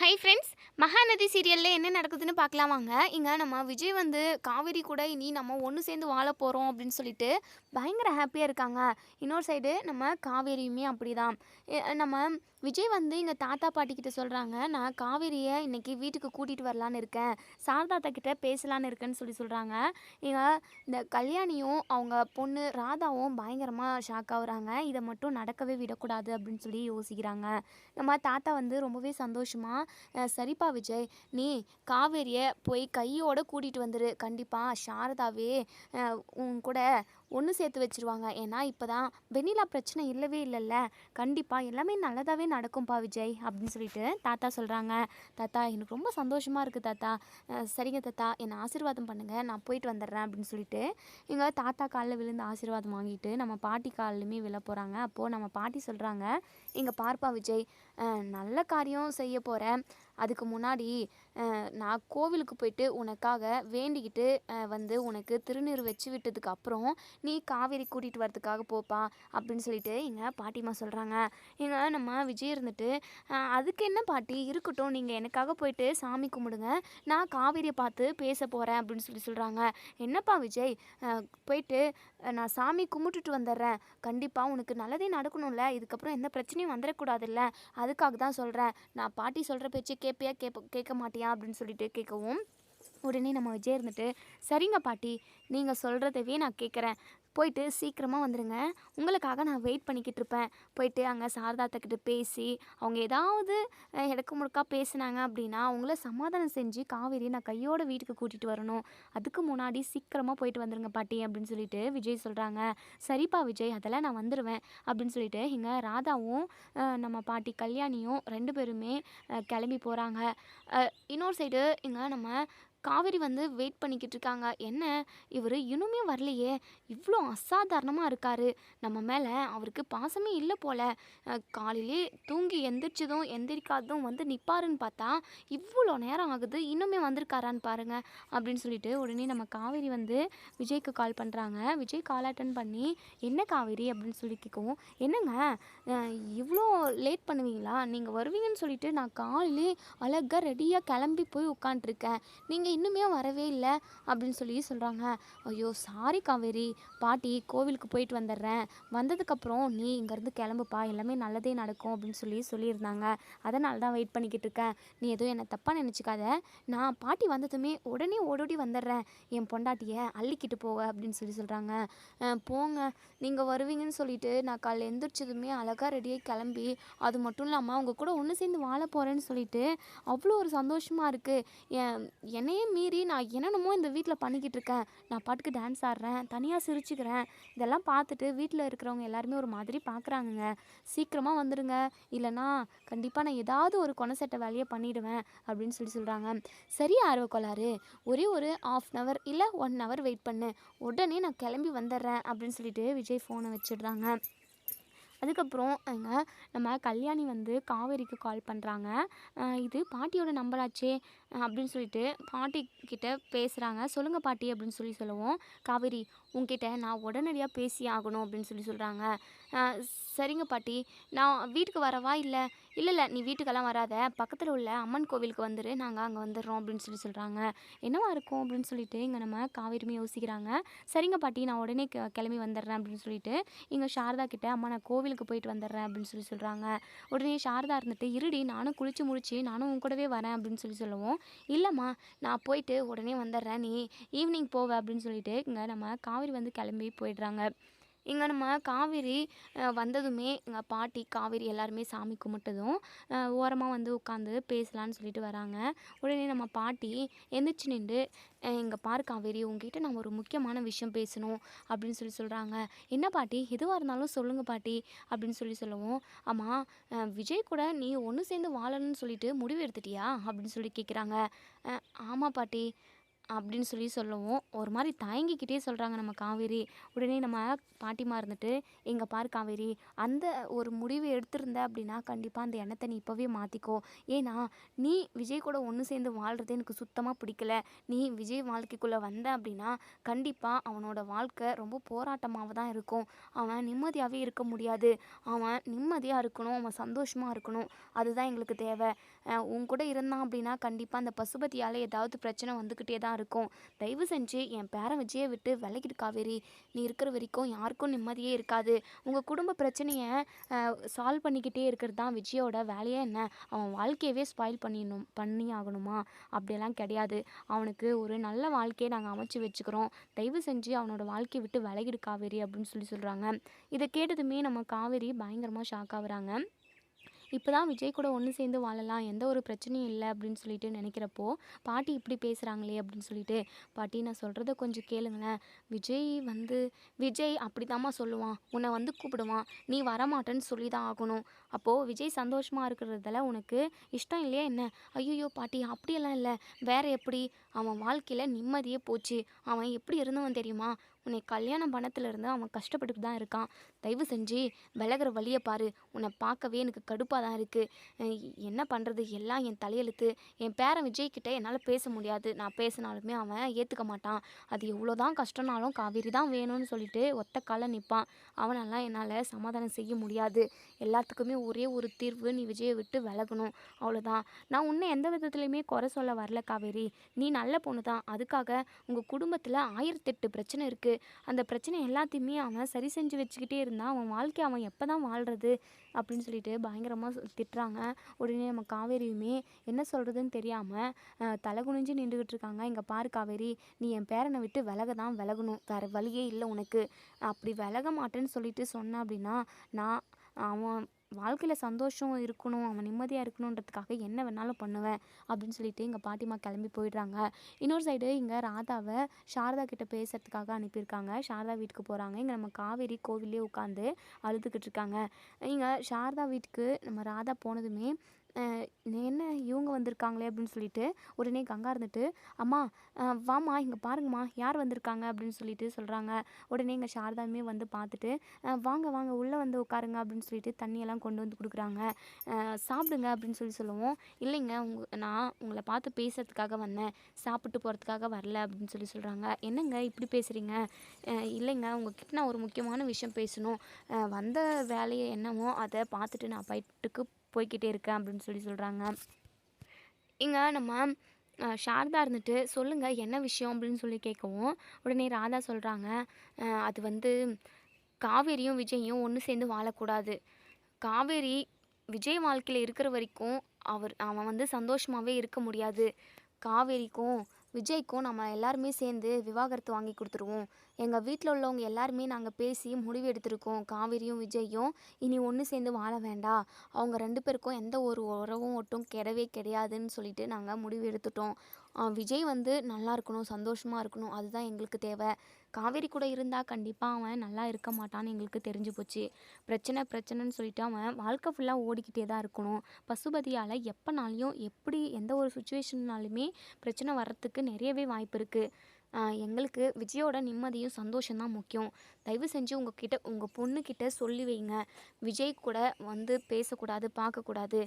Hi friends Mahanadi சீரியலில் என்ன நடக்குதுன்னு பார்க்கலாம் வாங்க. இங்கே நம்ம விஜய் வந்து காவேரி கூட இனி நம்ம ஒன்று சேர்ந்து வாழ போகிறோம் அப்படின்னு சொல்லிட்டு பயங்கர ஹாப்பியாக இருக்காங்க. இன்னொரு சைடு நம்ம காவேரியுமே அப்படி தான் நம்ம விஜய் வந்து இங்கே தாத்தா பாட்டிக்கிட்ட சொல்கிறாங்க நான் காவேரியை இன்றைக்கி வீட்டுக்கு கூட்டிகிட்டு வரலான்னு இருக்கேன். சாரதாத்தா கிட்ட பேசலான்னு இருக்கேன்னு சொல்லி சொல்கிறாங்க இங்கே இந்த கல்யாணியும் அவங்க பொண்ணு ராதாவும் பயங்கரமாக ஷாக் ஆகுறாங்க. இதை மட்டும் நடக்கவே விடக்கூடாது அப்படின்னு சொல்லி யோசிக்கிறாங்க. நம்ம தாத்தா வந்து ரொம்பவே சந்தோஷமாக சரிப்பா விஜய் நீ காவேரியை போய் கையோட கூட்டிகிட்டு வந்துரு. கண்டிப்பாக சாரதாவே உன் கூட ஒன்று சேர்த்து வச்சுருவாங்க. ஏன்னா இப்போ தான் வெண்ணிலா பிரச்சனை இல்லவே இல்லைல்ல. கண்டிப்பாக எல்லாமே நல்லதாகவே நடக்கும்ப்பா விஜய் அப்படின்னு சொல்லிட்டு தாத்தா சொல்கிறாங்க தாத்தா எனக்கு ரொம்ப சந்தோஷமாக இருக்குது தாத்தா. சரிங்க தாத்தா. என்னை ஆசீர்வாதம் பண்ணுங்கள் நான் போயிட்டு வந்துடுறேன் அப்படின்னு சொல்லிட்டு எங்கள் தாத்தா காலில் விழுந்து ஆசீர்வாதம் வாங்கிட்டு நம்ம பாட்டி காலிலுமே விழ போகிறாங்க அப்போது நம்ம பாட்டி சொல்கிறாங்க இங்கே பார்ப்பா விஜய் நல்ல காரியம் செய்ய போகிறேன் அதுக்கு முன்னாடி நான் கோவிலுக்கு போயிட்டு உனக்காக வேண்டிக்கிட்டு வந்து உனக்கு திருநீர் வச்சு விட்டதுக்கு அப்புறம் நீ காவேரி கூட்டிகிட்டு வரதுக்காக போப்பா அப்படின்னு சொல்லிட்டு எங்கள் பாட்டிமா சொல்கிறாங்க எங்கள் நம்ம விஜய் இருந்துட்டு அதுக்கு என்ன பாட்டி? இருக்கட்டும் நீங்கள் எனக்காக போயிட்டு சாமி கும்பிடுங்க. நான் காவேரியை பார்த்து பேச போகிறேன் அப்படின்னு சொல்லி சொல்கிறாங்க என்னப்பா விஜய்? போயிட்டு நான் சாமி கும்பிட்டுட்டு வந்துடுறேன். கண்டிப்பாக உனக்கு நல்லதே நடக்கணும்ல. இதுக்கப்புறம் எந்த பிரச்சனையும் வந்துடக்கூடாதுல்ல. அதுக்காக தான் சொல்கிறேன் நான் பாட்டி சொல்கிற பேச்சு கேட்பியா கேட்ப கேட்க மாட்டியா அப்படின்னு சொல்லிட்டு கேட்கவும் உடனே நம்ம விஜய் இருந்துட்டு சரிங்க பாட்டி நீங்கள் சொல்கிறதவே நான் கேட்குறேன். போயிட்டு சீக்கிரமாக வந்துடுங்க உங்களுக்காக நான் வெயிட் பண்ணிக்கிட்டு இருப்பேன் போயிட்டு அங்கே சாரதாத்தக்கிட்ட பேசி அவங்க ஏதாவது இடக்கு முழுக்கா பேசுனாங்க அப்படின்னா அவங்கள சமாதானம் செஞ்சு காவேரி நான் கையோட வீட்டுக்கு கூட்டிகிட்டு வரணும். அதுக்கு முன்னாடி சீக்கிரமாக போயிட்டு வந்துடுங்க பாட்டி அப்படின்னு சொல்லிட்டு விஜய் சொல்கிறாங்க சரிப்பா விஜய் அதெல்லாம் நான் வந்துடுவேன் அப்படின்னு சொல்லிட்டு இங்கே ராதாவும் நம்ம பாட்டி கல்யாணியும் ரெண்டு பேருமே கிளம்பி போகிறாங்க இன்னொரு சைடு இங்கே நம்ம காவேரி வந்து வெயிட் பண்ணிக்கிட்டு இருக்காங்க என்ன? இவர் இன்னுமே வரலையே. இவ்வளோ அசாதாரணமாக இருக்காரு. நம்ம மேலே அவருக்கு பாசமே இல்லை போல். காலையிலே தூங்கி எந்திரிச்சதும் எந்திரிக்காததும் வந்து நிற்பாருன்னு பார்த்தா இவ்வளோ நேரம் ஆகுது. இன்னுமே வந்திருக்காரான்னு பாருங்கள் அப்படின்னு சொல்லிட்டு உடனே நம்ம காவேரி வந்து விஜய்க்கு கால் பண்ணுறாங்க விஜய் கால் அட்டன் பண்ணி என்ன காவேரி? அப்படின்னு சொல்லி கேட்கவும் என்னங்க? இவ்வளோ லேட் பண்ணுவீங்களா? நீங்கள் வருவீங்கன்னு சொல்லிட்டு நான் காலையிலே அழகாக ரெடியாக கிளம்பி போய் உட்காண்ட்ருக்கேன் நீங்கள் இன்னுமே வரவே இல்லை அப்படின்னு சொல்லி சொல்கிறாங்க ஐயோ சாரி காவேரி. பாட்டி கோவிலுக்கு போயிட்டு வந்துடுறேன். வந்ததுக்கப்புறம் நீ இங்கேருந்து கிளம்புப்பா. எல்லாமே நல்லதே நடக்கும் அப்படின்னு சொல்லி சொல்லியிருந்தாங்க. அதனால தான் வெயிட் பண்ணிக்கிட்டு இருக்கேன். நீ எதுவும் என்னை தப்பாக நினச்சிக்காத. நான் பாட்டி வந்ததுமே உடனே ஓடோடி வந்துடுறேன். என் பொண்டாட்டியை அள்ளிக்கிட்டு போக அப்படின்னு சொல்லி சொல்கிறாங்க போங்க. நீங்கள் வருவீங்கன்னு சொல்லிட்டு நான் காலைல எந்திரிச்சதுமே அழகாக ரெடியாக கிளம்பி அது மட்டும் இல்லாமல் அவங்க கூட ஒன்று சேர்ந்து வாழ போகிறேன்னு சொல்லிட்டு அவ்வளோ ஒரு சந்தோஷமாக இருக்குது என் என்னையே மீறி நான் என்னென்னமோ இந்த வீட்டில் பண்ணிக்கிட்டு இருக்கேன் நான் பாட்டுக்கு டான்ஸ் ஆடுறேன் தனியாக சிரிச்சுக்கிறேன். இதெல்லாம் பார்த்துட்டு வீட்டில் இருக்கிறவங்க எல்லாருமே ஒரு மாதிரி பார்க்குறாங்கங்க. சீக்கிரமாக வந்துடுங்க இல்லைனா கண்டிப்பாக நான் ஏதாவது ஒரு கொனசெட்டை வேலையை பண்ணிடுவேன் அப்படின்னு சொல்லி சொல்கிறாங்க சரி ஆர்வக்கோளாறு ஒரே ஒரு ஆஃப் அன் ஹவர் இல்லை ஒன் ஹவர் வெயிட் பண்ணு. உடனே நான் கிளம்பி வந்துடுறேன் அப்படின்னு சொல்லிட்டு விஜய் ஃபோனை வச்சிடுறாங்க. அதுக்கப்புறம் அங்கே நம்ம கல்யாணி வந்து காவேரிக்கு கால் பண்ணுறாங்க இது பாட்டியோட நம்பராச்சே அப்படின்னு சொல்லிட்டு பாட்டி கிட்ட பேசுகிறாங்க சொல்லுங்கள் பாட்டி அப்படின்னு சொல்லி சொல்லுவோம். காவேரி உங்ககிட்ட நான் உடனடியாக பேசி ஆகணும் அப்படின்னு சொல்லி சொல்கிறாங்க சரிங்க பாட்டி. நான் வீட்டுக்கு வரவா இல்லை? இல்லை இல்லை நீ வீட்டுக்கெல்லாம் வராத. பக்கத்தில் உள்ள அம்மன் கோவிலுக்கு வந்துரு. நாங்கள் அங்கே வந்துடுறோம் அப்படின்னு சொல்லி சொல்கிறாங்க என்னவா இருக்கும் அப்படின்னு சொல்லிட்டு இங்கே நம்ம காவேரிமே யோசிக்கிறாங்க. சரிங்க பாட்டி நான் உடனே கிளம்பி வந்துடுறேன் அப்படின்னு சொல்லிட்டு இங்கே சாரதா கிட்டே அம்மா நான் கோவிலுக்கு போயிட்டு வந்துடுறேன் அப்படின்னு சொல்லி சொல்கிறாங்க உடனே சாரதா இருந்துட்டு இருடி நானும் குளிச்சு முடிச்சு நானும் உன் கூடவே வரேன் அப்படின்னு சொல்லி சொல்லுவோம். இல்லைம்மா நான் போயிட்டு உடனே வந்துடுறேன் நீ ஈவினிங் போவ அப்படின்னு சொல்லிட்டு இங்கே நம்ம காவேரி வந்து கிளம்பி போயிடுறாங்க. இங்கே நம்ம காவேரி வந்ததுமே எங்கள் பாட்டி காவேரி எல்லாருமே சாமி கும்பிட்டதும் ஓரமாக வந்து உட்காந்து பேசலான்னு சொல்லிட்டு வராங்க. உடனே நம்ம பாட்டி எந்திரிச்சு நின்று இங்கே பாரு காவேரி உங்ககிட்ட நம்ம ஒரு முக்கியமான விஷயம் பேசணும் அப்படின்னு சொல்லி சொல்கிறாங்க என்ன பாட்டி? எதுவாக இருந்தாலும் சொல்லுங்கள் பாட்டி அப்படின்னு சொல்லி சொல்லுவோம் ஆமாம் விஜய் கூட நீ ஒன்று சேர்ந்து வாழணும்னு சொல்லிட்டு முடிவு எடுத்துட்டியா? அப்படின்னு சொல்லி கேட்குறாங்க ஆமாம் பாட்டி. அப்படின்னு சொல்லி சொல்லவும். ஒரு மாதிரி தயங்கிக்கிட்டே சொல்கிறாங்க நம்ம காவேரி. உடனே நம்ம பாட்டிமா இருந்துட்டு எங்கே பாரு காவேரி அந்த ஒரு முடிவு எடுத்திருந்த அப்படின்னா கண்டிப்பாக அந்த எண்ணத்தை நீ இப்போவே மாற்றிக்கோ ஏன்னா நீ விஜய் கூட ஒன்று சேர்ந்து வாழ்கிறது எனக்கு சுத்தமாக பிடிக்கல. நீ விஜய் வாழ்க்கைக்குள்ளே வந்த அப்படின்னா கண்டிப்பாக அவனோட வாழ்க்கை ரொம்ப போராட்டமாக தான் இருக்கும். அவன் நிம்மதியாகவே இருக்க முடியாது. அவன் நிம்மதியாக இருக்கணும். அவன் சந்தோஷமாக இருக்கணும். அதுதான் எங்களுக்கு தேவை. உன் கூட இருந்தான் அப்படின்னா கண்டிப்பாக அந்த பசுபதியால் ஏதாவது பிரச்சனை வந்துக்கிட்டே தான் இருக்கும். தயவு செஞ்சு என் பேரன் விஜயை விட்டு விலகிடு காவேரி. நீ இருக்கிற வரைக்கும் யாருக்கும் நிம்மதியே இருக்காது. உங்கள் குடும்ப பிரச்சனையை சால்வ் பண்ணிக்கிட்டே இருக்கிறது தான் விஜயோட வேலையே என்ன? அவன் வாழ்க்கையவே ஸ்பாயில் பண்ணிடணும் பண்ணி ஆகணுமா அப்படியெல்லாம் கிடையாது. அவனுக்கு ஒரு நல்ல வாழ்க்கையை நாங்கள் அமைச்சு வச்சுக்கிறோம். தயவு செஞ்சு அவனோட வாழ்க்கையை விட்டு விலகிடு காவேரி அப்படின்னு சொல்லி சொல்கிறாங்க இதை கேட்டதுமே நம்ம காவேரி பயங்கரமாக ஷாக் ஆகுறாங்க. இப்போ தான் விஜய் கூட ஒன்று சேர்ந்து வாழலாம். எந்த ஒரு பிரச்சனையும் இல்லை அப்படின்னு சொல்லிட்டு நினைக்கிறப்போ பாட்டி இப்படி பேசுகிறாங்களே அப்படின்னு சொல்லிட்டு பாட்டி நான் சொல்கிறத கொஞ்சம் கேளுங்களேன். விஜய் வந்து விஜய் அப்படி சொல்லுவான். உன்னை வந்து கூப்பிடுவான். நீ வரமாட்டேன்னு சொல்லி தான் ஆகணும். அப்போது விஜய் சந்தோஷமாக இருக்கிறதுல உனக்கு இஷ்டம் இல்லையா என்ன? ஐயோ பாட்டி அப்படியெல்லாம் இல்லை. வேறு எப்படி? அவன் வாழ்க்கையில் நிம்மதியே போச்சு. அவன் எப்படி இருந்தவன் தெரியுமா? உன்னை கல்யாணம் பண்ணத்துலேருந்து அவன் கஷ்டப்பட்டுட்டு தான் இருக்கான். தயவு செஞ்சு விலகிற வழியை பாரு. உன்னை பார்க்கவே எனக்கு கடுப்பாக தான் இருக்குது என்ன பண்ணுறது எல்லாம் என் தலையெழுத்து. என் பேரன் விஜய்கிட்ட என்னால் பேச முடியாது. நான் பேசினாலுமே அவன் ஏற்றுக்க மாட்டான். அது எவ்வளோ தான் கஷ்டம்னாலும் காவேரி தான் வேணும்னு சொல்லிட்டு ஒத்த கால நிற்பான் அவனெல்லாம் என்னால் சமாதானம் செய்ய முடியாது. எல்லாத்துக்குமே ஒரே ஒரு தீர்வு நீ விஜயை விட்டு விலகணும். அவ்வளோதான் நான் உன்னை எந்த விதத்துலையுமே குறை சொல்ல வரல காவேரி. நீ நல்ல பொண்ணு தான். அதுக்காக உங்கள் குடும்பத்தில் ஆயிரத்தெட்டு பிரச்சனை இருக்குது அந்த பிரச்சனை எல்லாத்தையுமே அவன் சரி செஞ்சு வச்சுக்கிட்டே இருந்தான் அவன் வாழ்க்கை அவன் எப்போ தான் வாழ்கிறது அப்படின்னு சொல்லிட்டு பயங்கரமாக திட்டுறாங்க. உடனே நம்ம காவேரியுமே என்ன சொல்கிறதுன்னு தெரியாமல் தலை குனிஞ்சு நின்றுக்கிட்டு இருக்காங்க. இங்கே பாரு காவேரி நீ என் பேரனை விட்டு விலக தான் விலகணும். வேறு வழியே இல்லை உனக்கு. அப்படி விலக மாட்டேன்னு சொல்லிட்டு சொன்ன அப்படின்னா நான் அவன் வாழ்க்கையில் சந்தோஷம் இருக்கணும் அவன் நிம்மதியாக இருக்கணுன்றதுக்காக என்ன வேணாலும் பண்ணுவேன் அப்படின்னு சொல்லிட்டு எங்கள் பாட்டிமா கிளம்பி போயிடுறாங்க. இன்னொரு சைடு இங்கே ராதாவை சாரதா கிட்ட பேசுகிறதுக்காக அனுப்பியிருக்காங்க. சாரதா வீட்டுக்கு போகிறாங்க இங்கே நம்ம காவேரி கோவிலே உட்காந்து அழுதுகிட்டு இருக்காங்க. இங்கே சாரதா வீட்டுக்கு நம்ம ராதா போனதுமே என்ன இவங்க வந்திருக்காங்களே அப்படின்னு சொல்லிட்டு உடனே கங்கா இருந்துட்டு அம்மா வாம்மா இங்கே பாருங்கம்மா யார் வந்திருக்காங்க? அப்படின்னு சொல்லிட்டு சொல்கிறாங்க உடனே இங்கே சாரதாமே வந்து பார்த்துட்டு வாங்க வாங்க உள்ளே வந்து உட்காருங்க அப்படின்னு சொல்லிட்டு தண்ணியெல்லாம் கொண்டு வந்து கொடுக்குறாங்க. சாப்பிடுங்க அப்படின்னு சொல்லி சொல்லுவோம். இல்லைங்க உங்க நான் உங்களை பார்த்து பேசுறதுக்காக வந்தேன். சாப்பிட்டு போகிறதுக்காக வரல அப்படின்னு சொல்லி சொல்கிறாங்க என்னங்க இப்படி பேசுகிறீங்க இல்லைங்க உங்ககிட்ட நான் ஒரு முக்கியமான விஷயம் பேசணும். வந்த வேலையை என்னமோ அதை பார்த்துட்டு நான் போயிட்டுக்கு போய்கிட்டே இருக்கேன் அப்படின்னு சொல்லி சொல்கிறாங்க இங்கே நம்ம சாரதா இருந்துட்டு சொல்லுங்கள் என்ன விஷயம் அப்படின்னு சொல்லி கேட்கவும் உடனே ராதா சொல்கிறாங்க அது வந்து காவேரியும் விஜயும் ஒன்று சேர்ந்து வாழக்கூடாது. காவேரி விஜய் வாழ்க்கையில் இருக்கிற வரைக்கும் அவர் அவன் வந்து சந்தோஷமாகவே இருக்க முடியாது. காவேரிக்கும் விஜய்க்கும் நம்ம எல்லாருமே சேர்ந்து விவாகரத்து வாங்கி கொடுத்துருவோம். எங்கள் வீட்டில் உள்ளவங்க எல்லாருமே நாங்கள் பேசி முடிவு எடுத்திருக்கோம். காவிரியும் விஜயும் இனி ஒன்று சேர்ந்து வாழ வேண்டாம் அவங்க ரெண்டு பேருக்கும் எந்த ஒரு உறவும் ஒட்டும் கிடையவே கிடையாதுன்னு சொல்லிட்டு நாங்கள் முடிவு எடுத்துட்டோம். விஜய் வந்து நல்லா இருக்கணும் சந்தோஷமாக இருக்கணும். அதுதான் எங்களுக்கு தேவை. காவேரி கூட இருந்தால் கண்டிப்பாக அவன் நல்லா இருக்க மாட்டான்னு எங்களுக்கு தெரிஞ்சு போச்சு. பிரச்சனை பிரச்சனைன்னு சொல்லிட்டு அவன் வாழ்க்கை ஃபுல்லாக ஓடிக்கிட்டே தான் இருக்கணும். பசுபதியால் எப்போனாலையும் எப்படி எந்த ஒரு சுச்சுவேஷன்னாலுமே பிரச்சனை வர்றதுக்கு நிறையவே வாய்ப்பு இருக்குது எங்களுக்கு விஜயோட நிம்மதியும் சந்தோஷம்தான் முக்கியம். தயவு செஞ்சு உங்ககிட்ட உங்கள் பொண்ணுக்கிட்ட சொல்லி வைங்க. விஜய் கூட வந்து பேசக்கூடாது பார்க்கக்கூடாது.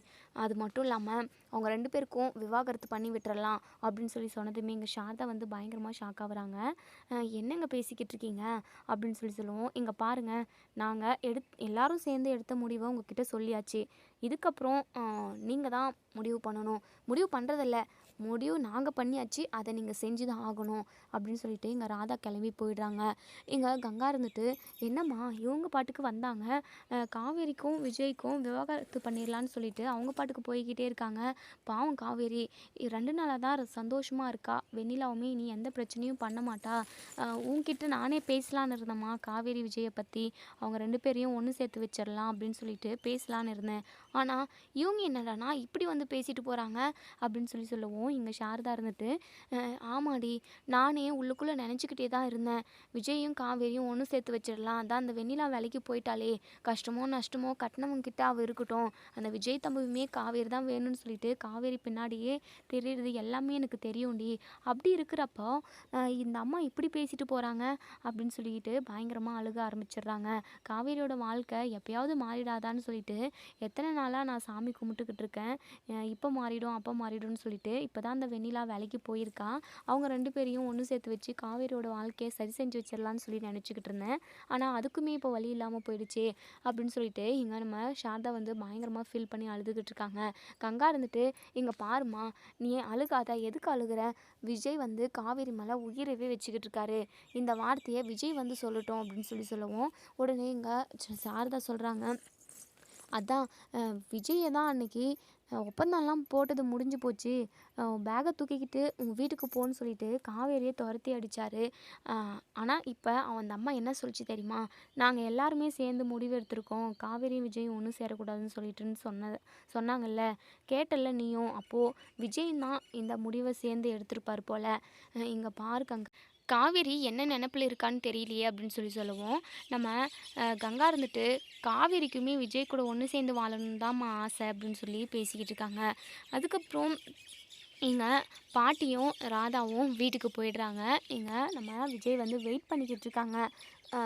அது மட்டும் இல்லாமல் அவங்க ரெண்டு பேருக்கும் விவாகரத்து பண்ணி விட்டுறலாம் அப்படின்னு சொல்லி சொன்னதுமே எங்கள் சாரதா வந்து பயங்கரமாக ஷாக் ஆகுறாங்க என்னங்க பேசிக்கிட்டு இருக்கீங்க? அப்படின்னு சொல்லி சொல்லுவோம். இங்கே பாருங்கள் நாங்கள் எடுத் எல்லாரும் சேர்ந்து எடுத்த முடிவை உங்ககிட்ட சொல்லியாச்சு. இதுக்கப்புறம் நீங்கள் தான் முடிவு பண்ணணும். முடிவு பண்ணுறதில்ல முடிவு நாங்கள் பண்ணியாச்சு அதை நீங்கள் செஞ்சு தான் ஆகணும் அப்படின்னு சொல்லிட்டு இங்கே ராதா கிளம்பி போயிடுறாங்க. இங்கே கங்கா இருந்துட்டு என்னம்மா இவங்க பாட்டுக்கு வந்தாங்க. காவேரிக்கும் விஜய்க்கும் விவாகரத்து பண்ணிடலான்னு சொல்லிட்டு அவங்க பாட்டுக்கு போய்கிட்டே இருக்காங்க. பாவம் காவேரி ரெண்டு நாளாக தான் சந்தோஷமாக இருக்கா? வெண்ணிலாவுமே நீ எந்த பிரச்சனையும் பண்ண மாட்டா. அஹ் உன்கிட்ட நானே பேசலான்னு இருந்தேம்மா காவேரி விஜயை பற்றி அவங்க ரெண்டு பேரையும் ஒன்று சேர்த்து வச்சிடலாம் அப்படின்னு சொல்லிட்டு பேசலான்னு இருந்தேன். ஆனால் இவங்க என்னடானா இப்படி வந்து பேசிட்டு போகிறாங்க அப்படின்னு சொல்லி சொல்லுவோம் இங்கே சாரதா இருந்துட்டு ஆமாடி. நானே உள்ளுக்குள்ளே நினச்சிக்கிட்டே தான் இருந்தேன். விஜயும் காவேரியும் ஒன்று சேர்த்து வச்சிடலாம். அதான் அந்த வெண்ணிலா வேலைக்கு போயிட்டாலே கஷ்டமோ நஷ்டமோ கட்டினவங்க கிட்ட அவள் இருக்கட்டும். அந்த விஜய் தம்புமே காவேரி தான் வேணும்னு சொல்லிட்டு காவேரி பின்னாடியே தெரியுறது எல்லாமே எனக்கு தெரியும்டி. அப்படி இருக்கிறப்போ இந்த அம்மா இப்படி பேசிட்டு போகிறாங்க அப்படின்னு சொல்லிட்டு பயங்கரமாக அழுக ஆரம்பிச்சிடுறாங்க. காவேரியோட வாழ்க்கை எப்பயாவது மாறிடாதான்னு சொல்லிட்டு எத்தனை நாளாக நான் சாமி கும்பிட்டுக்கிட்டு இருக்கேன் இப்போ மாறிடும் அப்போ மாறிடும்னு சொல்லிட்டு இப்போ தான் அந்த வெண்ணிலா வேலைக்கு போயிருக்கா. அவங்க ரெண்டு பேரையும் ஒன்று சேர்த்து வச்சு காவேரியோட வாழ்க்கையை சரி செஞ்சு வச்சிடலான்னு சொல்லி நினச்சிக்கிட்டு இருந்தேன். ஆனால் அதுக்குமே இப்போ வழி இல்லாமல் போயிடுச்சே அப்படின்னு சொல்லிட்டு இங்கே நம்ம சாரதா வந்து பயங்கரமாக ஃபீல் பண்ணி அழுதுகிட்டு இருக்காங்க. கங்கா இருந்துட்டு இங்கே பாருமா நீ அழுகாத? எதுக்கு அழுகுற? விஜய் வந்து காவேரி மேலே உயிரவே வச்சுக்கிட்டு இருக்காரு. இந்த வார்த்தையை விஜய் வந்து சொல்லட்டும் அப்படின்னு சொல்லி சொல்லவும் உடனே இங்கே சாரதா சொல்கிறாங்க அதான் அஹ், விஜயை தான் அன்னைக்கு ஒப்பந்தம்லாம் போட்டது முடிஞ்சு போச்சு. பேகை தூக்கிக்கிட்டு உங்கள் வீட்டுக்கு போன்னு சொல்லிட்டு காவேரியை துரத்தி அடித்தார் ஆனால் இப்போ அவன் அந்த அம்மா என்ன சொல்லிச்சு தெரியுமா? நாங்கள் எல்லாருமே சேர்ந்து முடிவு எடுத்திருக்கோம். காவேரியும் விஜயும் ஒன்றும் சேரக்கூடாதுன்னு சொல்லிட்டுன்னு சொன்ன சொன்னாங்கல்ல. கேட்டல்ல நீயும். அப்போது விஜய் தான் இந்த முடிவை சேர்ந்து எடுத்திருப்பார் போல். இங்கே பார்க்க கங்க. காவேரி என்ன நினப்பில் இருக்கான்னு தெரியலையே அப்படின்னு சொல்லி சொல்லுவோம். நம்ம கங்கா இருந்துட்டு காவேரிக்குமே விஜய் கூட ஒன்று சேர்ந்து வாழணும் தான்மா ஆசை அப்படின்னு சொல்லி பேசிக்கிட்டு இருக்காங்க. அதுக்கப்புறம் இங்கே பாட்டியும் ராதாவும் வீட்டுக்கு போயிடுறாங்க. இங்கே நம்ம விஜய் வந்து வெயிட் பண்ணிக்கிட்டு இருக்காங்க.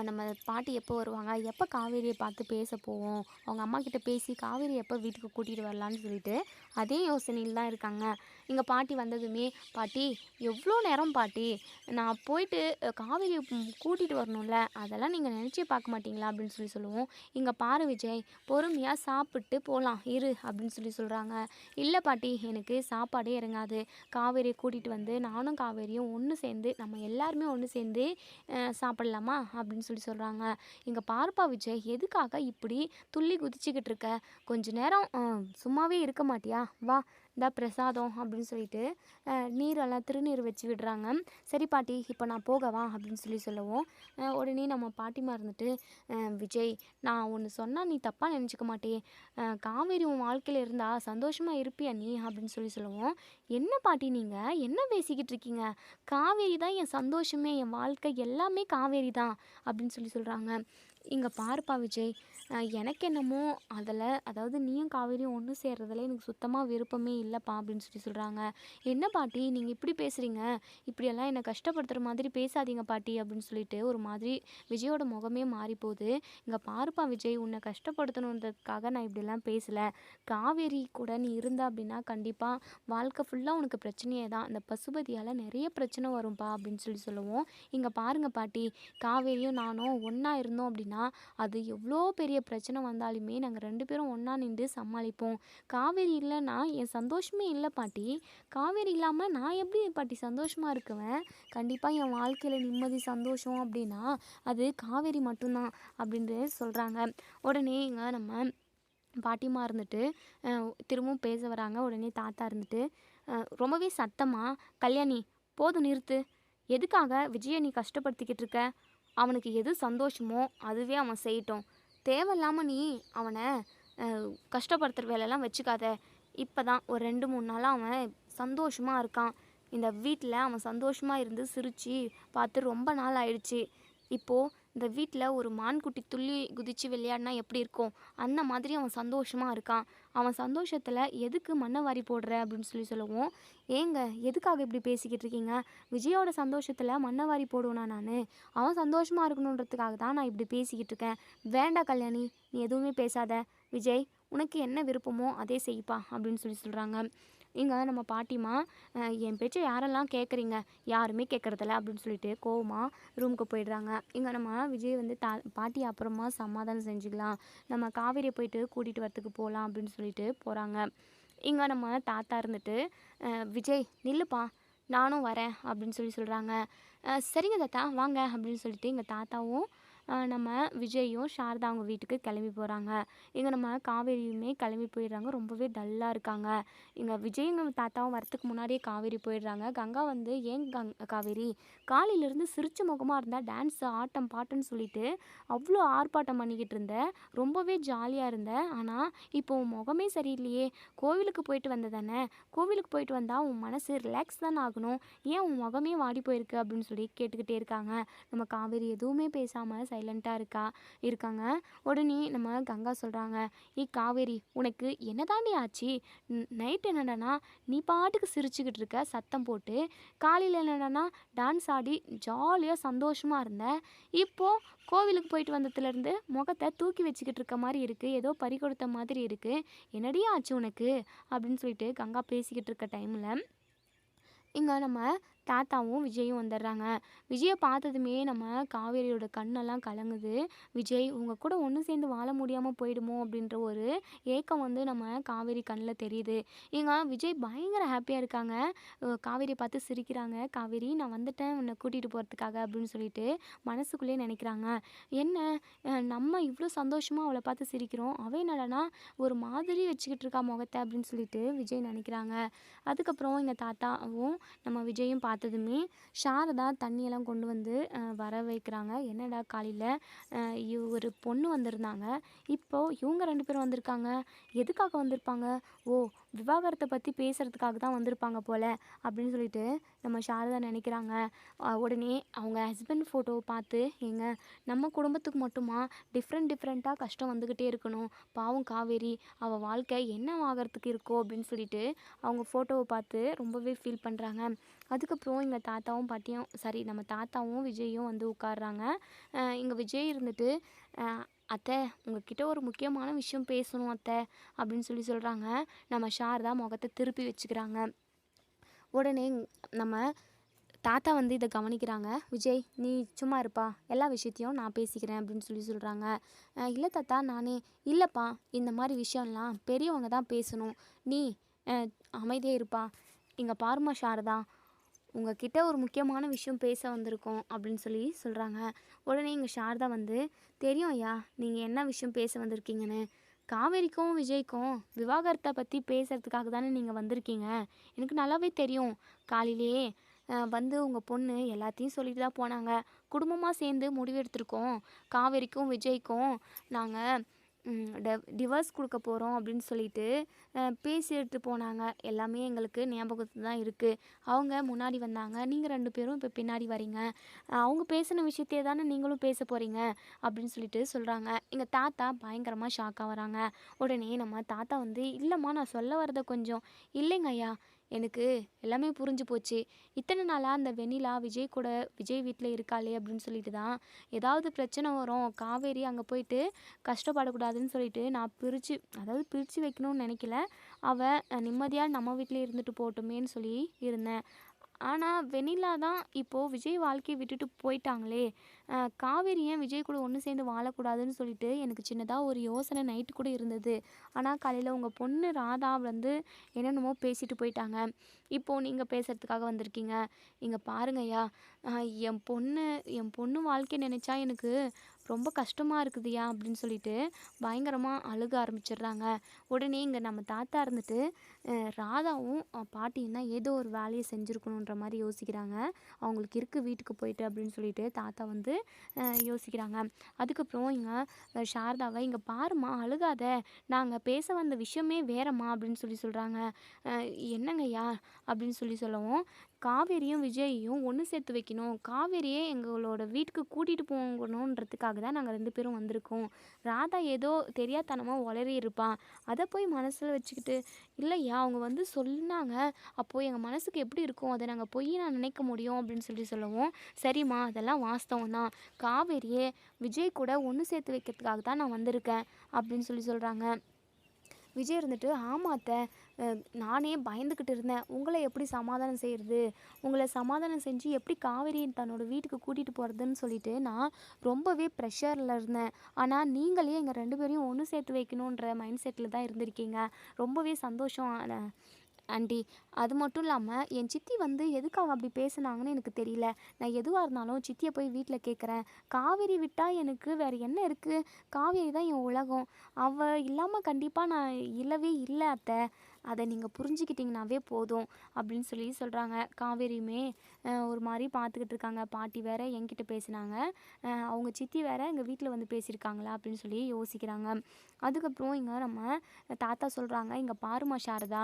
நம்ம பாட்டி எப்போ வருவாங்க? எப்போ காவேரியை பார்த்து பேச போவோம்? அவங்க அம்மா கிட்ட பேசி காவேரி எப்போ வீட்டுக்கு கூட்டிகிட்டு வரலான்னு சொல்லிட்டு அதே யோசனையில் தான் இருக்காங்க. இங்கே பாட்டி வந்ததுமே பாட்டி எவ்வளோ நேரம் பாட்டி? நான் போயிட்டு அஹ், காவேரியை கூட்டிகிட்டு வரணும்ல. அதெல்லாம் நீங்கள் நினச்சி பார்க்க மாட்டீங்களா? அப்படின்னு சொல்லி சொல்லுவோம். இங்கே பாரு விஜய் பொறுமையாக சாப்பிட்டு போகலாம் இரு அப்படின்னு சொல்லி சொல்கிறாங்க இல்லை பாட்டி எனக்கு சாப்பாடே இறங்காது. காவேரியை கூட்டிகிட்டு வந்து நானும் காவேரியும் ஒன்று சேர்ந்து நம்ம எல்லாருமே ஒன்று சேர்ந்து சாப்பிட்லாமா? அப்படின்னு சொல்லி சொல்கிறாங்க இங்கே பாருப்பா விஜய் எதுக்காக இப்படி துள்ளி குதிச்சுக்கிட்டு இருக்க? கொஞ்ச நேரம் சும்மாவே இருக்க மாட்டியா? வா இந்த பிரசாதம் அப்படின்னு சொல்லிட்டு நீரெல்லாம் திருநீர் வச்சு விடுறாங்க. சரி பாட்டி இப்போ நான் போகவா அப்படின்னு சொல்லி சொல்லுவோம். உடனே நம்ம பாட்டிமா இருந்துட்டு விஜய் நான் ஒன்று சொன்னால் நீ தப்பாக நினச்சிக்க மாட்டே. காவேரி உன் வாழ்க்கையில் இருந்தால் சந்தோஷமாக இருப்பியா நீ அப்படின்னு சொல்லி சொல்லுவோம். என்ன பாட்டி நீங்கள் என்ன பேசிக்கிட்டு இருக்கீங்க? காவேரி தான் என் சந்தோஷமே என் வாழ்க்கை எல்லாமே காவேரி தான் அப்படின்னு சொல்லி சொல்கிறாங்க இங்கே பாருப்பா விஜய் எனக்கு என்னமோ அதில் அதாவது நீயும் காவேரியும் ஒன்று சேர்றதுல எனக்கு சுத்தமாக விருப்பமே இல்லைப்பா அப்படின்னு சொல்லி சொல்கிறாங்க என்ன பாட்டி? நீங்கள் இப்படி பேசுகிறீங்க இப்படியெல்லாம் என்னை கஷ்டப்படுத்துகிற மாதிரி பேசாதீங்க பாட்டி அப்படின்னு சொல்லிட்டு ஒரு மாதிரி விஜயோட முகமே மாறி போகுது இங்கே பாருப்பா விஜய் உன்னை கஷ்டப்படுத்தணுன்றதுக்காக நான் இப்படிலாம் பேசலை. காவேரி கூட நீ இருந்த அப்படின்னா கண்டிப்பாக வாழ்க்கை ஃபுல்லாக உனக்கு பிரச்சனையே தான். அந்த பசுபதியால் நிறைய பிரச்சனை வரும்பா அப்படின்னு சொல்லி சொல்லுவோம். இங்கே பாருங்க பாட்டி காவேரியும் நானும் ஒன்றா இருந்தோம் அப்படின்னா அது எவ்வளோ பெரிய பிரச்சனை வந்தாலுமே நாங்கள் ரெண்டு பேரும் ஒன்றா நின்று சமாளிப்போம். காவேரி இல்லைன்னா என் சந்தோஷமே இல்லை பாட்டி. காவேரி இல்லாமல் நான் எப்படி பாட்டி சந்தோஷமாக இருக்குவேன்? கண்டிப்பாக என் வாழ்க்கையில் நிம்மதி சந்தோஷம் அப்படின்னா அது காவேரி மட்டும்தான் அப்படின்ட்டு சொல்கிறாங்க உடனே இங்கே நம்ம பாட்டிமா இருந்துட்டு திரும்பவும் பேச வராங்க. உடனே தாத்தா இருந்துட்டு ரொம்பவே சத்தமாக கல்யாணி போதும் நிறுத்து. எதுக்காக விஜயை நீ கஷ்டப்படுத்திக்கிட்டு இருக்க? அவனுக்கு எது சந்தோஷமோ அதுவே அவன் செய்யட்டும். தேவையில்லாமல் நீ அவனை கஷ்டப்படுத்துகிற வேலையெல்லாம் வச்சுக்காத. இப்போ தான் ஒரு ரெண்டு மூணு நாளாக அவன் சந்தோஷமாக இருக்கான். இந்த வீட்டில் அவன் சந்தோஷமாக இருந்து சிரித்து பார்த்து ரொம்ப நாள் ஆயிடுச்சு. இப்போது இந்த வீட்டில் ஒரு மான்குட்டி துள்ளி குதித்து விளையாடினா எப்படி இருக்கும்? அந்த மாதிரி அவன் சந்தோஷமாக இருக்கான். அவன் சந்தோஷத்தில் எதுக்கு மண்ணை வாரி போடுற? அப்படின்னு சொல்லி சொல்லுவோம். ஏங்க எதுக்காக இப்படி பேசிக்கிட்டு இருக்கீங்க? விஜயோட சந்தோஷத்தில் மண்ணை வாரி போடுவேனா நான்? அவன் சந்தோஷமாக இருக்கணுன்றதுக்காக தான் நான் இப்படி பேசிக்கிட்டு இருக்கேன். வேண்டாம் கல்யாணி நீ எதுவுமே பேசாத. விஜய் உனக்கு என்ன விருப்பமோ அதே செய்ப்பா. அப்படின்னு சொல்லி சொல்கிறாங்க இங்கே நம்ம பாட்டிமா என் பேச்சை யாரெல்லாம் கேட்குறீங்க யாருமே கேட்குறதில்ல அப்படின்னு சொல்லிட்டு கோவமாக ரூமுக்கு போயிடுறாங்க. இங்கே நம்ம விஜய் வந்து தா பாட்டி அப்புறமா சமாதானம் செஞ்சுக்கலாம். நம்ம காவேரியை போயிட்டு கூட்டிகிட்டு வரத்துக்கு போகலாம் அப்படின்னு சொல்லிட்டு போகிறாங்க இங்கே நம்ம தாத்தா இருந்துட்டு விஜய் நில்லுப்பா நானும் வரேன் அப்படின்னு சொல்லி சொல்கிறாங்க சரிங்க தாத்தா வாங்க அப்படின்னு சொல்லிட்டு எங்கள் தாத்தாவும் நம்ம விஜயும் சாரதா அவங்க வீட்டுக்கு கிளம்பி போகிறாங்க இங்கே நம்ம காவேரியுமே கிளம்பி போயிடுறாங்க. ரொம்பவே டல்லாக இருக்காங்க. இங்கே விஜயங்க தாத்தாவும் வரத்துக்கு முன்னாடியே காவேரி போயிடுறாங்க. கங்கா வந்து ஏன் கங் காவேரி காலையிலேருந்து சிரிச்ச முகமாக இருந்தால் டான்ஸ் ஆட்டம் பாட்டுன்னு சொல்லிட்டு அவ்வளோ ஆர்ப்பாட்டம் பண்ணிக்கிட்டு இருந்த. ரொம்பவே ஜாலியாக இருந்த. ஆனால் இப்போ உன் முகமே சரியில்லையே. கோவிலுக்கு போயிட்டு வந்த தானே கோவிலுக்கு போயிட்டு வந்தால் உன் மனசு ரிலாக்ஸ் தானே ஆகணும்? ஏன் உன் முகமே வாடி போயிருக்கு? அப்படின்னு சொல்லி கேட்டுக்கிட்டே இருக்காங்க. நம்ம காவேரி எதுவுமே பேசாமல் சைலண்ட்டாக இருக்கா இருக்காங்க. உடனே நம்ம கங்கா சொல்கிறாங்க ஏ காவேரி உனக்கு என்னதாண்டி ஆச்சு? நைட் என்னடானா நீ பாட்டுக்கு சிரிச்சுக்கிட்டு இருக்க சத்தம் போட்டு. காலையில் என்னடானா டான்ஸ் ஆடி ஜாலியாக சந்தோஷமாக இருந்த. இப்போது கோவிலுக்கு போயிட்டு வந்ததுலேருந்து முகத்தை தூக்கி வச்சுக்கிட்டு இருக்க மாதிரி இருக்குது ஏதோ பறி கொடுத்த மாதிரி இருக்குது என்னடி ஆச்சு உனக்கு? அப்படின்னு சொல்லிட்டு கங்கா பேசிக்கிட்டு இருக்க டைமில் இங்கே நம்ம தாத்தாவும் விஜயும் வந்துடுறாங்க. விஜயை பார்த்ததுமே நம்ம காவேரியோட கண்ணெல்லாம் கலங்குது. விஜய் உங்கள் கூட ஒன்று சேர்ந்து வாழ முடியாமல் போயிடுமோ? அப்படின்ற ஒரு ஏக்கம் வந்து நம்ம காவேரி கண்ணில் தெரியுது. ஏங்க விஜய் பயங்கர ஹாப்பியாக இருக்காங்க. காவேரியை பார்த்து சிரிக்கிறாங்க. காவேரி நான் வந்துட்டேன். உன்னை கூட்டிகிட்டு போகிறதுக்காக அப்படின்னு சொல்லிட்டு மனசுக்குள்ளேயே நினைக்கிறாங்க. என்ன? நம்ம இவ்வளோ சந்தோஷமாக அவளை பார்த்து சிரிக்கிறோம். அவன் என்னடனா ஒரு மாதிரி வச்சுக்கிட்டு இருக்கா முகத்தை அப்படின்னு சொல்லிட்டு விஜய் நினைக்கிறாங்க. அதுக்கப்புறம் எங்கள் தாத்தாவும் நம்ம விஜயும் பார்த்ததுமே சாரதா தண்ணியெல்லாம் கொண்டு வந்து வர வைக்கிறாங்க. என்னடா காலையில் ஒரு பொண்ணு வந்திருந்தாங்க. இப்போது இவங்க ரெண்டு பேரும் வந்திருக்காங்க. எதுக்காக வந்திருப்பாங்க? ஓ விவாகரத்தை பற்றி பேசுகிறதுக்காக தான் வந்திருப்பாங்க போல் அப்படின்னு சொல்லிட்டு நம்ம சாரதா நினைக்கிறாங்க. உடனே அவங்க ஹஸ்பண்ட் ஃபோட்டோவை பார்த்து எங்க நம்ம குடும்பத்துக்கு மட்டுமா? டிஃப்ரெண்ட் டிஃப்ரெண்ட்டாக கஷ்டம் வந்துக்கிட்டே இருக்கணும். பாவம் காவேரி அவள் வாழ்க்கை என்ன ஆகிறதுக்கு இருக்கோ அப்படின்னு சொல்லிட்டு அவங்க ஃபோட்டோவை பார்த்து ரொம்பவே ஃபீல் பண்ணுறாங்க அதுக்கப்புறம் எங்கள் தாத்தாவும் பாட்டியும் சாரி நம்ம தாத்தாவும் விஜயும் வந்து உட்காடுறாங்க இங்கே விஜய் இருந்துட்டு அத்தை உங்ககிட்ட ஒரு முக்கியமான விஷயம் பேசணும் அத்தை அப்படின்னு சொல்லி சொல்கிறாங்க நம்ம ஷாரதா முகத்தை திருப்பி வச்சுக்கிறாங்க. உடனே நம்ம தாத்தா வந்து இதை கவனிக்கிறாங்க. விஜய் நீ சும்மா இருப்பா. எல்லா விஷயத்தையும் நான் பேசிக்கிறேன் அப்படின்னு சொல்லி சொல்கிறாங்க இல்லை தாத்தா நானே இல்லைப்பா. இந்த மாதிரி விஷயம்லாம் பெரியவங்க தான் பேசணும். நீ அமைதியாக இருப்பா. இங்கே பாருமா ஷாரதா உங்ககிட்ட ஒரு முக்கியமான விஷயம் பேச வந்திருக்கோம் அப்படின்னு சொல்லி சொல்கிறாங்க உடனே இங்கே சாரதா வந்து தெரியும் ஐயா நீங்கள் என்ன விஷயம் பேச வந்திருக்கீங்கன்னு. காவேரிக்கும் விஜய்க்கும் விவாகரத்தை பற்றி பேசுகிறதுக்காக தானே நீங்கள் வந்திருக்கீங்க. எனக்கு நல்லாவே தெரியும். காலையிலேயே வந்து உங்கள் பொண்ணு எல்லாத்தையும் சொல்லிட்டு தான் போனாங்க. குடும்பமாக சேர்ந்து முடிவெடுத்திருக்கோம். காவேரிக்கும் விஜய்க்கும் நாங்கள் டிவர்ஸ் கொடுக்க போகிறோம் அப்படின்னு சொல்லிட்டு பேசிட்டு பேசி போனாங்க. எல்லாமே எங்களுக்கு ஞாபகத்தில் தான் இருக்குது அவங்க முன்னாடி வந்தாங்க. நீங்கள் ரெண்டு பேரும் இப்போ பின்னாடி வரீங்க. அவங்க பேசின விஷயத்தையே தானே நீங்களும் பேச போகிறீங்க அப்படின்னு சொல்லிட்டு சொல்கிறாங்க எங்கள் தாத்தா பயங்கரமாக ஷாக்காக வராங்க. உடனே நம்ம தாத்தா வந்து இல்லைம்மா நான் சொல்ல வரதை கொஞ்சம் இல்லைங்க ஐயா. எனக்கு எல்லாமே புரிஞ்சு போச்சு. இத்தனை நாளாக அந்த வெண்ணிலா விஜய் கூட விஜய் வீட்டில் இருக்காளே அப்படின்னு சொல்லிட்டு தான் ஏதாவது பிரச்சனை வரும். காவேரி அங்கே போயிட்டு கஷ்டப்படக்கூடாதுன்னு சொல்லிட்டு நான் பிரித்து அதாவது பிரித்து வைக்கணும்னு நினைக்கல. அவள் நிம்மதியாக நம்ம வீட்டிலே இருந்துட்டு போட்டுமேன்னு சொல்லி இருந்தேன். ஆனால் வெண்ணிலா தான் இப்போது விஜய் வாழ்க்கையை விட்டுட்டு போயிட்டாங்களே. காவேரி ஏன் விஜய் கூட ஒன்று சேர்ந்து வாழக்கூடாதுன்னு சொல்லிட்டு எனக்கு சின்னதாக ஒரு யோசனை நைட்டு கூட இருந்தது. ஆனால் காலையில் உங்கள் பொண்ணு ராதா வந்து என்னென்னமோ பேசிட்டு போயிட்டாங்க. இப்போது நீங்கள் பேசுகிறதுக்காக வந்திருக்கீங்க. இங்கே பாருங்கய்யா. என் பொண்ணு என் பொண்ணு வாழ்க்கை நினச்சா எனக்கு ரொம்ப கஷ்டமாக இருக்குதுயா அப்படின்னு சொல்லிட்டு பயங்கரமாக அழுக ஆரம்பிச்சிடுறாங்க. உடனே இங்கே நம்ம தாத்தா இருந்துட்டு ராதாவும் பாட்டியும் தான் ஏதோ ஒரு வேலையை செஞ்சுருக்கணுன்ற மாதிரி யோசிக்கிறாங்க. அவங்களுக்கு இருக்குது வீட்டுக்கு போயிட்டு அப்படின்னு சொல்லிட்டு தாத்தா வந்து யோசிக்கிறாங்க. அதுக்கப்புறம் இங்கே சாரதாவை இங்கே பாரும்மா அழுகாத. நாங்கள் பேச வந்த விஷயமே வேறம்மா அப்படின்னு சொல்லி சொல்கிறாங்க என்னங்கய்யா அப்படின்னு சொல்லி சொல்லவும் காவேரியும் விஜயையும் ஒன்று சேர்த்து வைக்கணும். காவேரியே எங்களோட வீட்டுக்கு கூட்டிகிட்டு போகணுன்றதுக்காக தான் நாங்கள் ரெண்டு பேரும் வந்திருக்கோம். ராதா ஏதோ தெரியாதனமாக உளறி இருப்பான் அதை போய் மனசில் வச்சுக்கிட்டு இல்லையா அவங்க வந்து சொன்னாங்க. அப்போது எங்கள் மனசுக்கு எப்படி இருக்கும்? அதை நாங்கள் போய் நான் நினைக்க முடியும்? அப்படின்னு சொல்லி சொல்லுவோம். சரிம்மா அதெல்லாம் வாஸ்தவம் தான். காவேரியே விஜய் கூட ஒன்று சேர்த்து வைக்கிறதுக்காக தான் நான் வந்திருக்கேன். அப்படின்னு சொல்லி சொல்கிறாங்க விஜய் இருந்துட்டு ஆமாத்த நானே பயந்துக்கிட்டு இருந்தேன். உங்களை எப்படி சமாதானம் செய்கிறது உங்களை சமாதானம் செஞ்சு எப்படி காவேரி தன்னோட வீட்டுக்கு கூட்டிகிட்டு போகிறதுன்னு சொல்லிட்டு நான் ரொம்பவே ப்ரெஷரில் இருந்தேன். ஆனால் நீங்களே எங்கள் ரெண்டு பேரையும் ஒன்று சேர்த்து வைக்கணுன்ற மைண்ட் செட்டில் தான் இருந்திருக்கீங்க. ரொம்பவே சந்தோஷம். ஆ- ஆண்டி அது மட்டும் இல்லாமல் என் சித்தி வந்து எதுக்காக அப்படி பேசுனாங்கன்னு எனக்கு தெரியல. நான் எதுவாக இருந்தாலும் சித்தியை போய் வீட்டில் கேட்குறேன் காவேரி விட்டால் எனக்கு வேறு என்ன இருக்குது காவேரி தான் என் உலகம். அவள் இல்லாமல் கண்டிப்பாக நான் இல்லவே இல்லை அத்தை. அதை நீங்கள் புரிஞ்சுக்கிட்டிங்கனாவே போதும் அப்படின்னு சொல்லி சொல்கிறாங்க காவேரியுமே ஒரு மாதிரி பார்த்துக்கிட்டு இருக்காங்க. பாட்டி வேற என்கிட்ட பேசினாங்க. அவங்க சித்தி வேற எங்கள் வீட்டில் வந்து பேசியிருக்காங்களா அப்படின்னு சொல்லி யோசிக்கிறாங்க. அதுக்கப்புறம் இங்கே நம்ம தாத்தா சொல்கிறாங்க இங்கே பாருமா சாரதா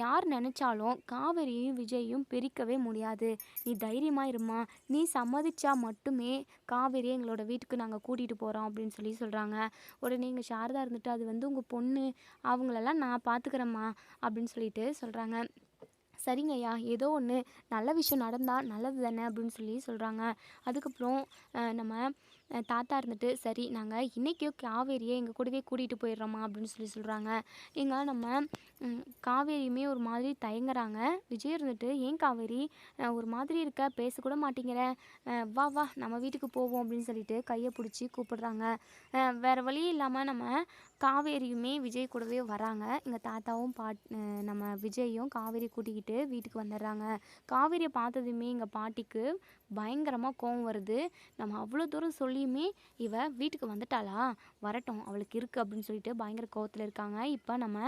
யார் நினச்சாலும் காவேரியும் விஜயும் பிரிக்கவே முடியாது. நீ தைரியமாக இருமா நீ சம்மதிச்சா மட்டுமே காவேரி எங்களோட வீட்டுக்கு நாங்கள் கூட்டிகிட்டு போகிறோம் அப்படின்னு சொல்லி சொல்கிறாங்க உடனே இங்கே சாரதா இருந்துட்டு அது வந்து உங்கள் பொண்ணு. அவங்களெல்லாம் நான் பார்த்துக்கிறேம்மா அப்படின்னு சொல்லிட்டு சொல்கிறாங்க சரிங்கய்யா ஏதோ ஒன்று நல்ல விஷயம் நடந்தால் நல்லது தானே அப்படின்னு சொல்லி சொல்கிறாங்க அதுக்கப்புறம் நம்ம தாத்தா இருந்துட்டு சரி நாங்கள் இன்றைக்கியோ காவேரியை எங்கள் கூடவே கூட்டிகிட்டு போயிடுறோமா அப்படின்னு சொல்லி சொல்கிறாங்க எங்கே நம்ம காவேரியுமே ஒரு மாதிரி தயங்குறாங்க. விஜய் இருந்துட்டு ஏன் காவேரி? ஒரு மாதிரி இருக்க பேசக்கூட மாட்டேங்கிற. வா வா நம்ம வீட்டுக்கு போவோம் அப்படின்னு சொல்லிட்டு கையை பிடிச்சி கூப்பிடுறாங்க. வேறு வழியும் வழி இல்லாமல் நம்ம காவேரியுமே விஜய் கூடவே வராங்க. எங்கள் தாத்தாவும் பாட் நம்ம விஜயும் காவேரி கூட்டிக்கிட்டு வீட்டுக்கு வந்துடுறாங்க காவேரியை பார்த்ததுமே எங்கள் பாட்டிக்கு பயங்கரமாக கோவம் வருது. நம்ம அவ்வளோ தூரம் சொல்லியுமே இவ வீட்டுக்கு வந்துட்டாளா? வரட்டும் அவளுக்கு இருக்குது அப்படின்னு சொல்லிட்டு பயங்கர கோவத்தில் இருக்காங்க. இப்போ நம்ம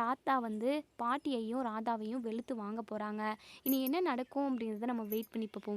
தாத்தா வந்து பாட்டியையும் ராதாவையும் வெளுத்து வாங்க போகிறாங்க இனி என்ன நடக்கும் அப்படிங்கிறத நம்ம வெயிட் பண்ணி பார்ப்போம்